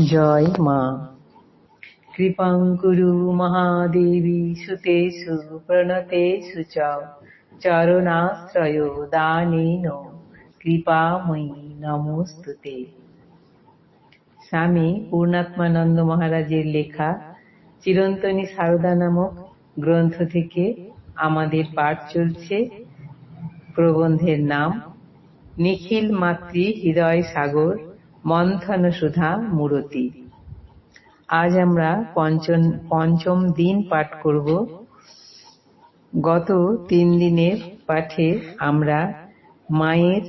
জয় মা। কৃপাং কুরু মহাদেবী সুতেষু প্রণতেষু চ চরণাশ্রয় দানেন। কৃপাময়ী নমস্তুতে। স্বামী পূর্ণাত্মানন্দ মহারাজের লেখা চিরন্তনী সারদা নামক গ্রন্থ থেকে আমাদের পাঠ চলছে। প্রবন্ধের নাম, নিখিল মাতৃ হৃদয় সাগর। মন্থন সুধা মূরতি। আজ আমরা পঞ্চম পঞ্চম দিন পাঠ করব। গত তিন দিনের পাঠে আমরা মায়ের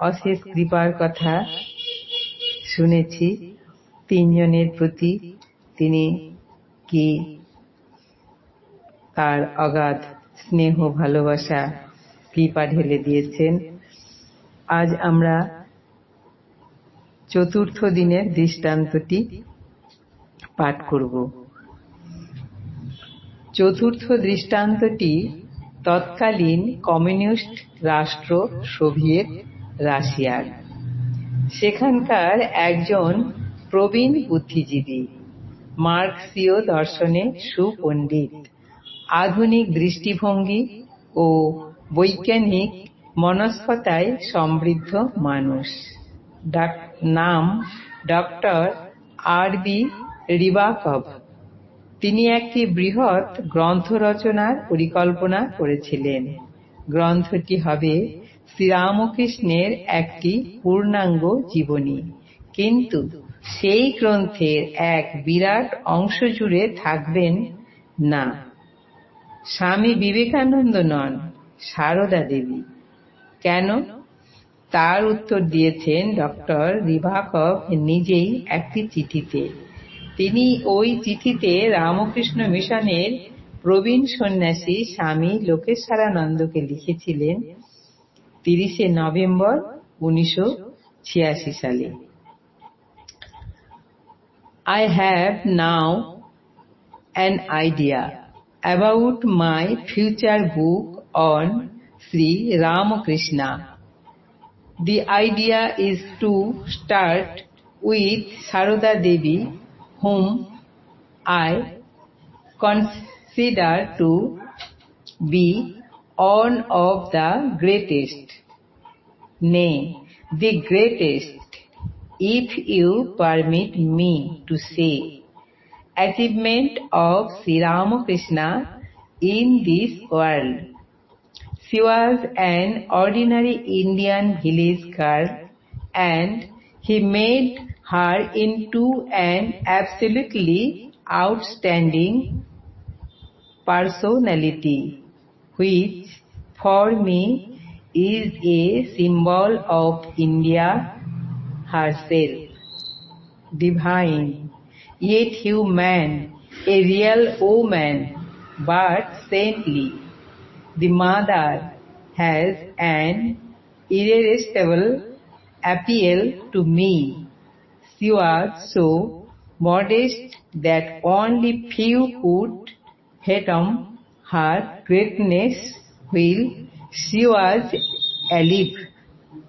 অশেষ কৃপার কথা শুনেছি। তিনজনের প্রতি তিনি কি তার অগাধ স্নেহ ভালোবাসা কৃপা ঢেলে দিয়েছেন? আজ আমরা চতুর্থ দিনের দৃষ্টান্তটি পাঠ করব। চতুর্থ দৃষ্টান্তটি তৎকালীন কমিউনিস্ট রাষ্ট্র সোভিয়েত রাশিয়ার। সেখানকার একজন প্রবীণ বুদ্ধিজীবী, মার্কসীয় দর্শনে সুপণ্ডিত, আধুনিক দৃষ্টিভঙ্গি ও বৈজ্ঞানিক মনস্কতায় সমৃদ্ধ মানুষ। নাম ডক্টর আর বি রিবাকভ। তিনি একটি বৃহৎ গ্রন্থ রচনার পরিকল্পনা করেছিলেন। গ্রন্থটি হবে শ্রীরামকৃষ্ণের একটি পূর্ণাঙ্গ জীবনী। কিন্তু সেই গ্রন্থের এক বিরাট অংশ জুড়ে থাকবেন না। স্বামী বিবেকানন্দ নন, সারদা দেবী। কেন? তার উত্তর দিয়েছেন ডক্টর রিভাকভ নিজেই একটি চিঠিতে তিনি ওই চিঠিতে রামকৃষ্ণ মিশনের প্রবীণ সন্ন্যাসী স্বামী লোকেশ্বরানন্দকে লিখেছিলেন তিরিশে নভেম্বর উনিশশো ছিয়াশি সালে I have now an idea about my future book on Sri Ramakrishna. The idea is to start with Saroda Devi, whom I consider to be one of the greatest, nay, the greatest, if you permit me to say, achievement of Sri Ramakrishna in this world. She was an ordinary Indian village girl and he made her into an absolutely outstanding personality, which for me is a symbol of India herself. Divine, yet human, a real woman, but saintly. The mother has an irresistible appeal to me. She was so modest that only few could fathom her greatness while she was alive.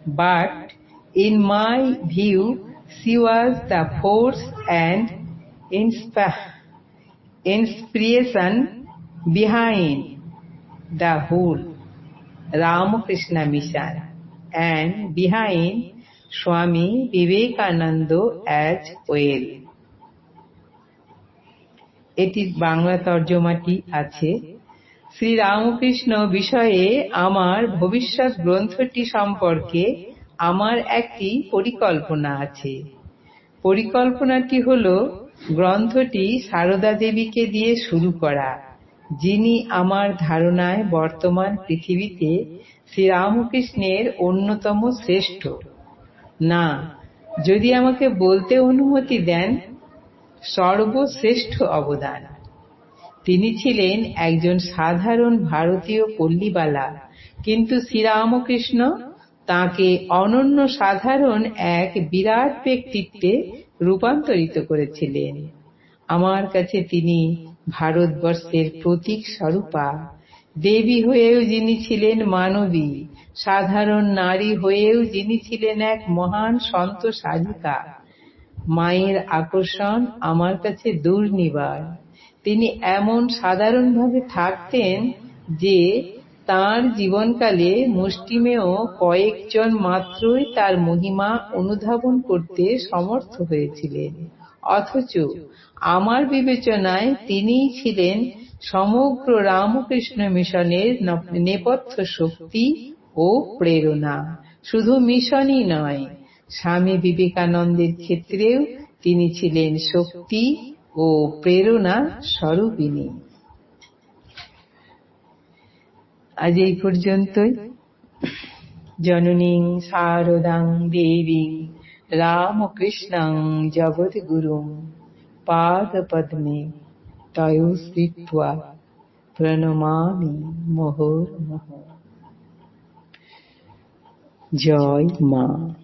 But in my view, she was the force and inspiration behind the whole. Ramakrishna mission and behind, Swami Vivekananda as well. এটির বাংলা তর্জমাটি আছে। শ্রী রামকৃষ্ণ বিষয়ে আমার ভবিষ্যৎ গ্রন্থটি সম্পর্কে আমার একটি পরিকল্পনা আছে। পরিকল্পনাটি হল, গ্রন্থটি সারদা দেবীকে দিয়ে শুরু করা। যিনি আমার ধারণায় বর্তমান পৃথিবীতে শ্রীরামকৃষ্ণের অন্যতম শ্রেষ্ঠ। না, যদি আমাকে বলতে অনুমতি দেন, সর্বশ্রেষ্ঠ অবদান। তিনি ছিলেন একজন সাধারণ ভারতীয় পল্লীবালা, কিন্তু শ্রীরামকৃষ্ণ তাকে অনন্য সাধারণ এক বিরাট ব্যক্তিত্বে রূপান্তরিত করেছিলেন। আমার কাছে তিনি ভারতবর্ষের প্রতীক স্বরূপা। দেবী হয়েও যিনি ছিলেন মানবী, সাধারণ নারী হয়েও যিনি ছিলেন এক মহান সন্ত সাধিকা। মায়ের আকর্ষণ আমার কাছে দুর্নিবার। তিনি এমন সাধারণভাবে থাকতেন যে তার জীবনকালে মুষ্টিমেয় কয়েকজন মাত্রই তার মহিমা অনুধাবন করতে সমর্থ হয়েছিলেন। অথচ আমার বিবেচনায় তিনিই ছিলেন সমগ্র রামকৃষ্ণ মিশনের নেপথ্য শক্তি ও প্রেরণা। শুধু মিশনই নয়, স্বামী বিবেকানন্দের ক্ষেত্রেও তিনি ছিলেন শক্তি ও প্রেরণা স্বরূপিনী আজ এই পর্যন্তই। জননীং শারদাং দেবী राम रामकृष्णं जगद्गुरुं पादपद्मे तयो स्थित्वा प्रणमामि मोहोर्मः जय माँ।